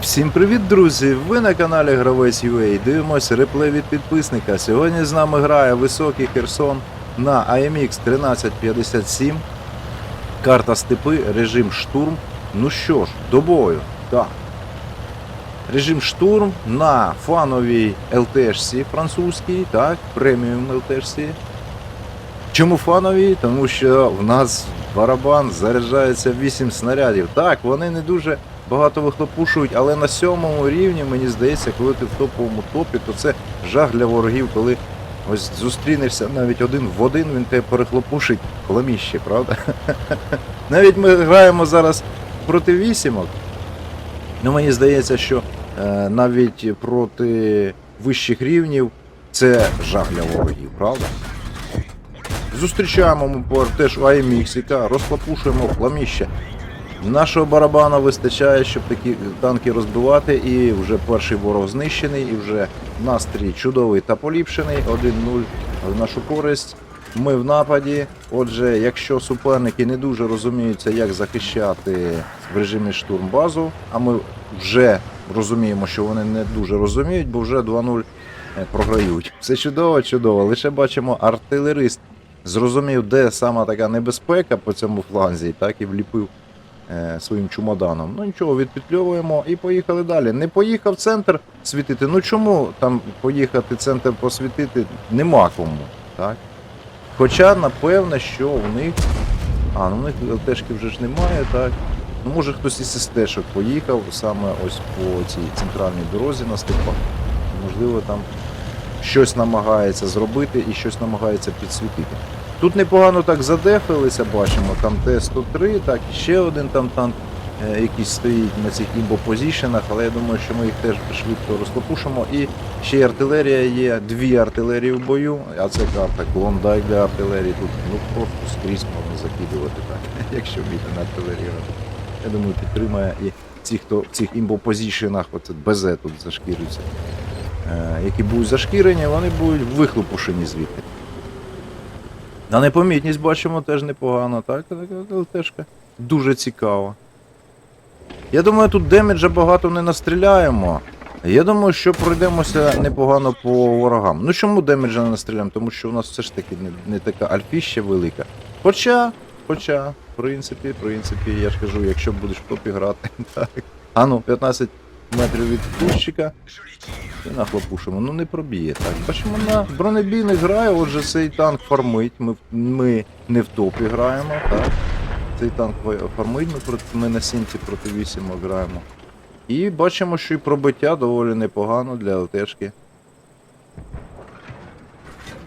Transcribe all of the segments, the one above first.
Всім привіт, друзі! Ви на каналі Гравець UA. Дивимося реплей від підписника. Сьогодні з нами грає високий Херсон на AMX 1357. Карта степи, режим штурм. Ну що ж, до бою. Так. Режим штурм на фановій LTSC французькій, так, преміум LTSC. Чому фановій? Тому що в нас барабан заряджається 8 снарядів. Так, вони не дуже багато вихлопушують, але на сьомому рівні, мені здається, коли ти в топовому топі, то це жах для ворогів, коли ось зустрінешся навіть один в один, він тебе перехлопушить хламіще, правда? Навіть ми граємо зараз проти вісімок. Ну, мені здається, що е, навіть проти вищих рівнів це жах для ворогів, правда? Зустрічаємо ми теж АМХ, яка розхлопушуємо хламіще. Нашого барабана вистачає, щоб такі танки розбивати, і вже перший ворог знищений, і вже настрій чудовий та поліпшений. 1-0 в нашу користь. Ми в нападі. Отже, якщо суперники не дуже розуміються, як захищати в режимі штурм базу, а ми вже розуміємо, що вони не дуже розуміють, бо вже 2-0 програють. Все чудово, чудово. Лише бачимо артилерист зрозумів, де сама така небезпека по цьому фланзі, так і вліпив е, своїм чумоданом. Ну нічого, відпетльовуємо і поїхали далі. Не поїхав центр світити. Ну чому там поїхати центр посвітити нема кому, так? Хоча, напевне, що у них. А, ну у них ЛТшки вже ж немає, так. Ну, може хтось із СТшок поїхав саме ось по цій центральній дорозі на степах. Можливо, там щось намагається зробити і щось намагається підсвітити. Тут непогано так задефилися, бачимо, там Т-103, так, і ще один там танк е, якийсь стоїть на цих імбо-позішенах, але я думаю, що ми їх теж швидко розкопушимо. І ще й артилерія є, дві артилерії в бою, а це карта клондайк для артилерії. Тут ну, просто скрізь можна закидувати так, якщо вміти на артилерії. грати. Я думаю, підтримає і ті, хто в цих імбо-позішенах, оце БЗ тут зашкірюються, е, які будуть зашкірені, вони будуть вихлопушені звідти. На непомітність бачимо теж непогано, так? Така Дуже цікаво. Я думаю, тут демеджа багато не настріляємо. Я думаю, що пройдемося непогано по ворогам. Ну чому демеджа не настріляємо? Тому що у нас все ж таки не, не така альфіща велика. Хоча, хоча, в принципі, в принципі, я ж кажу, якщо будеш в топі грати, так. А ну, 15 метрів від кущика. І нахлопушимо. Ну не проб'є. Так, бачимо, на бронебійних грає, отже цей танк фармить. Ми, ми не в топі граємо, так. Цей танк фармить, ми, проти, ми на сінці проти 8 граємо. І бачимо, що і пробиття доволі непогано для ЛТшки.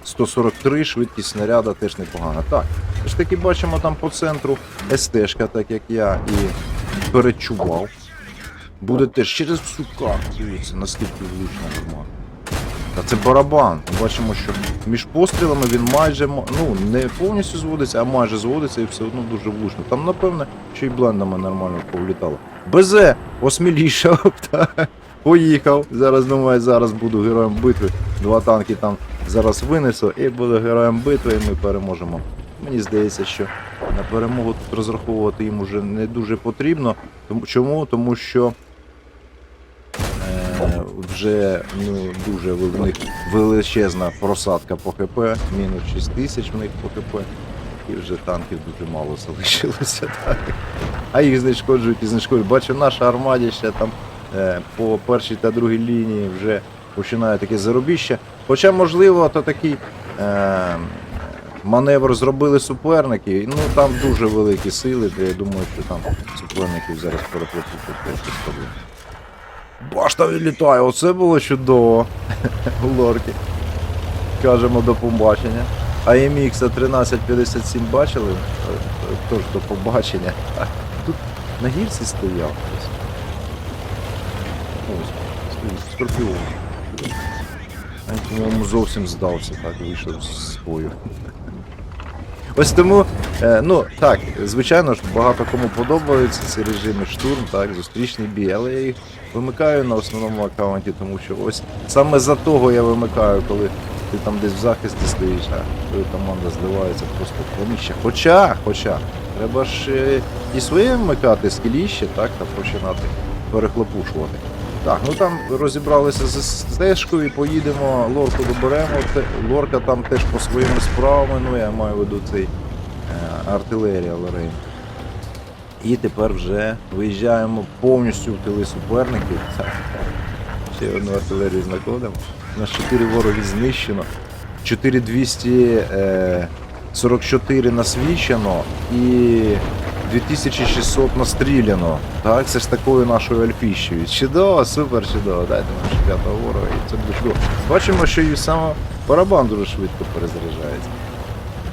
143, швидкість снаряда теж непогана. Так, ж таки бачимо там по центру СТшка, так як я і перечував. Буде теж через всю карту. Дивіться, наскільки влучна гармата. Та це барабан. Ми бачимо, що між пострілами він майже ну, не повністю зводиться, а майже зводиться і все одно дуже влучно. Там, напевне, ще й блендами нормально повлітало. БЗ осмілішав. Поїхав. Зараз думаю, зараз буду героєм битви. Два танки там зараз винесу і буду героєм битви, і ми переможемо. Мені здається, що на перемогу тут розраховувати їм уже не дуже потрібно. Тому, чому? Тому що вже ну, дуже в них величезна просадка по ХП, мінус 6 тисяч в них по ХП, і вже танків дуже мало залишилося. Так. А їх знешкоджують і знешкоджують. Бачу, наша армадіща там е, по першій та другій лінії вже починає таке заробіще. Хоча, можливо, то такий е, маневр зробили суперники. Ну там дуже великі сили, де я думаю, що там суперників зараз переплатити. Башта відлітає, оце було чудово. Лорки. Кажемо до побачення. А MX 1357 бачили? Е, е, Тож до побачення. Тут на гірці стояв. Ось, скорпіон. Він, по-моєму, зовсім здався, так, вийшов з бою. Ось тому, ну так, звичайно ж, багато кому подобаються ці режими штурм, так, зустрічний бій, але я їх вимикаю на основному аккаунті, тому що ось саме за того я вимикаю, коли ти там десь в захисті стоїш, а коли команда зливається просто в поміща. Хоча, хоча, треба ж е, і своє вмикати скіліще, так, та починати перехлопушувати. Так, ну там розібралися з стежкою, поїдемо, лорку доберемо. Лорка там теж по своїми справами, ну я маю в виду цей е, артилерія Лорейн. І тепер вже виїжджаємо повністю в тили суперників. Ще одну артилерію знаходимо. У нас 4 вороги знищено. 4244 насвічено і 2600 настріляно. Так, це ж такою нашою альфіщею. Чудово, супер чудово. Дайте нам ще п'ятого ворога і це буде. Бачимо, що і саме барабан дуже швидко перезаряджається.